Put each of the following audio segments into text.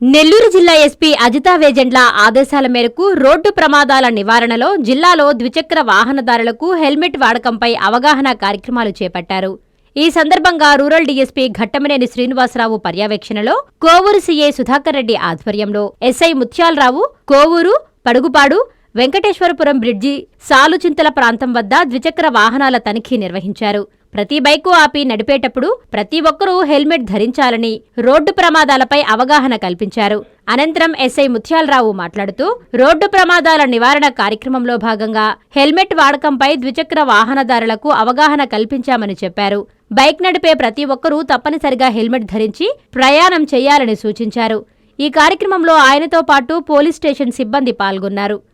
నెల్లూరు జిల్లా ఎస్పీ అజితా వేజెండ్ల ఆదేశాల మేరకు రోడ్డు ప్రమాదాల నివారణలో జిల్లాలో ద్విచక్ర వాహనదారులకు హెల్మెట్ వాడకంపై అవగాహన కార్యక్రమాలు చేపట్టారు. ఈ సందర్భంగా రూరల్ డీఎస్పీ ఘట్టమనేని శ్రీనివాసరావు పర్యవేక్షణలో కోవూరు సీఏ సుధాకర్ రెడ్డి ఆధ్వర్యంలో ఎస్ఐ ముత్యాలరావు కోవూరు పడుగుపాడు వెంకటేశ్వరపురం బ్రిడ్జి సాలుచింతల ప్రాంతం వద్ద ద్విచక్ర వాహనాల తనిఖీ నిర్వహించారు. ప్రతి బైకు ఆపి నడిపేటప్పుడు ప్రతి ఒక్కరూ హెల్మెట్ ధరించాలని రోడ్డు ప్రమాదాలపై అవగాహన కల్పించారు. అనంతరం ఎస్ఐ ముత్యాలరావు మాట్లాడుతూ రోడ్డు ప్రమాదాల నివారణ కార్యక్రమంలో భాగంగా హెల్మెట్ వాడకంపై ద్విచక్ర వాహనదారులకు అవగాహన కల్పించామని చెప్పారు. బైక్ నడిపే ప్రతి ఒక్కరూ తప్పనిసరిగా హెల్మెట్ ధరించి ప్రయాణం చేయాలని సూచించారు. ఈ కార్యక్రమంలో ఆయనతో పాటు పోలీస్ స్టేషన్ సిబ్బంది పాల్గొన్నారు.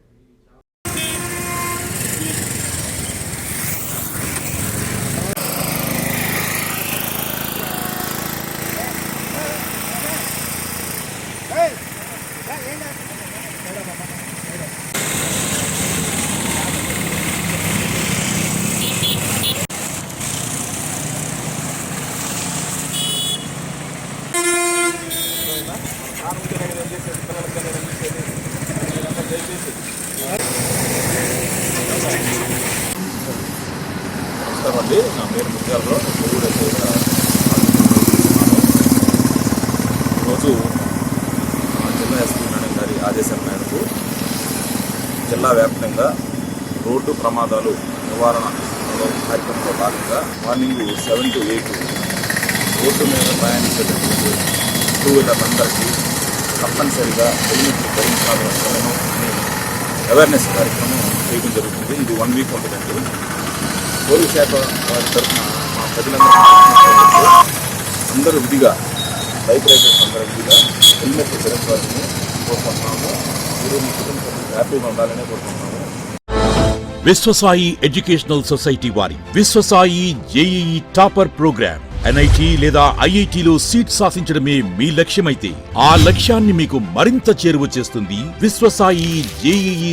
నమస్కారం నా పేరు ముత్యాలరావు కోవిడ్ ఈరోజు మా జిల్లా ఎస్పీ మేడం గారి ఆదేశాల మేరకు జిల్లా వ్యాప్తంగా రోడ్డు ప్రమాదాలు నివారణ కార్యక్రమంలో భాగంగా morning seven to eight road మీద ప్రయాణించేటటువంటి టూ వీలర్ అందరికీ తప్పనిసరిగా హెల్మెట్ ధరించాలి అవసరము అని అవేర్నెస్ కార్యక్రమం చేయడం జరుగుతుంది. ఇది వన్ వీక్ ఉంటుందండి పోలీస్ శాఖ వారి తరఫున మా ప్రజలందరూ అందరూ విధిగా బైక్ రైడర్స్ అందరూ విధిగా హెల్మెట్ ధరించాలని కోరుకుంటున్నాము. మీరు మీ కుటుంబ సభ్యులు హ్యాపీగా ఉండాలని కోరుకుంటున్నాము. విశ్వసాయి ఎడ్యుకేషనల్ సొసైటీ వారి Vishwasai JEE topper programme. NIT లేదా ఐఐటిలో సీట్ సాధించడమే మీ లక్ష్యమైతే ఆ లక్ష్యాన్ని మీకు మరింత చేరువ చేస్తుంది Vishwasai JEE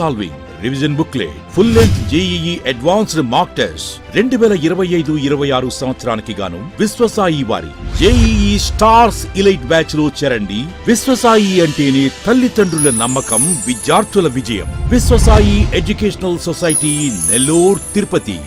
solving revision booklet full length JEE advanced mock test రెండు వేల ఇరవై ఐదు ఇరవై ఆరు సంవత్సరానికి గాను విశ్వసాయి వారి జేఈఈ స్టార్స్ ఇలైట్ బ్యాచ్లో చేరండి. విశ్వసాయి అంటేనే తల్లిదండ్రుల నమ్మకం విద్యార్థుల విజయం. Vishwasai educational society Nellore Tirupati.